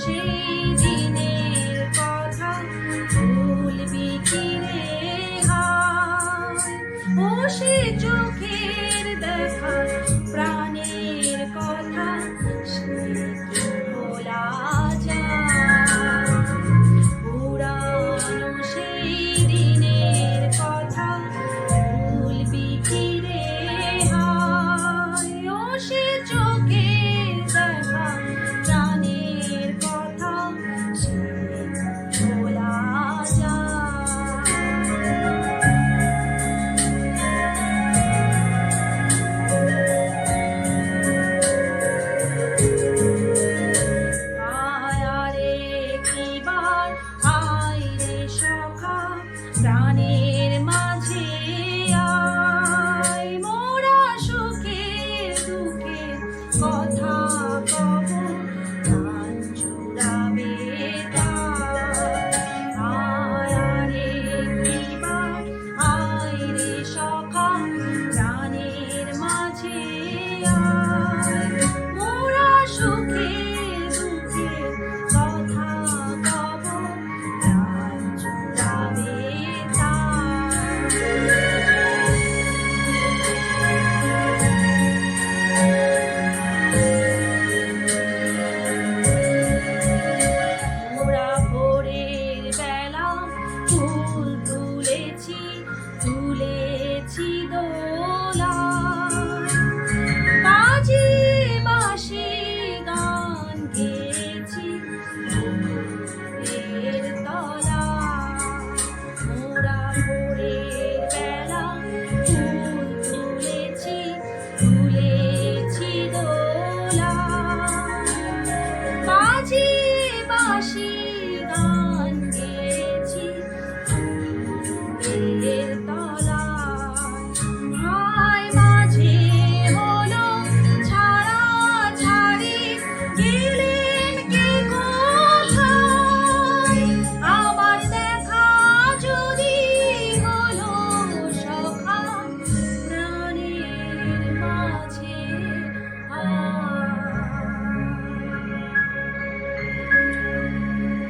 সেই দিনের কথা ভুলবি কি রে ও সে চোখের দেখা প্রাণের মাঝে সুখে কথা the world.